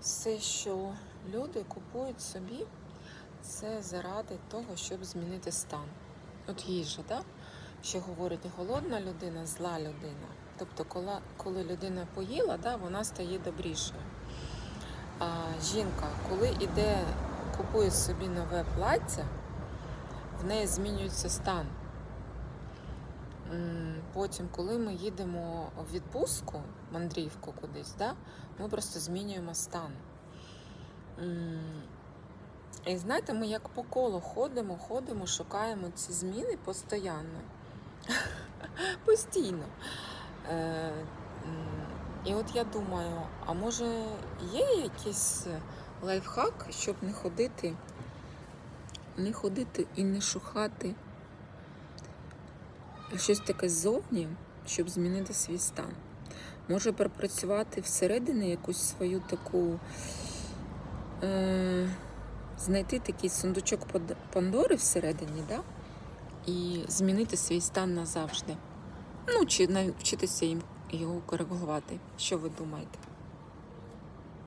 все, що люди купують собі, це заради того, щоб змінити стан. От їжа, да? що говорить голодна людина, зла людина. Тобто, коли, людина поїла, да, вона стає добрішою. А жінка, коли іде, купує собі нове плаття, в неї змінюється стан. Потім, коли ми їдемо в відпустку, мандрівку кудись, да, ми просто змінюємо стан. І знаєте, ми як по колу ходимо, ходимо, шукаємо ці зміни постійно. Постійно. Е, І от я думаю, а може є якийсь лайфхак, щоб не ходити, не ходити і не шукати щось таке ззовні, щоб змінити свій стан. Може пропрацювати всередині якусь свою таку, е, знайти такий сундучок Пандори всередині, да? і змінити свій стан назавжди. Ну, чи навчитися їм його коригувати. Що ви думаєте?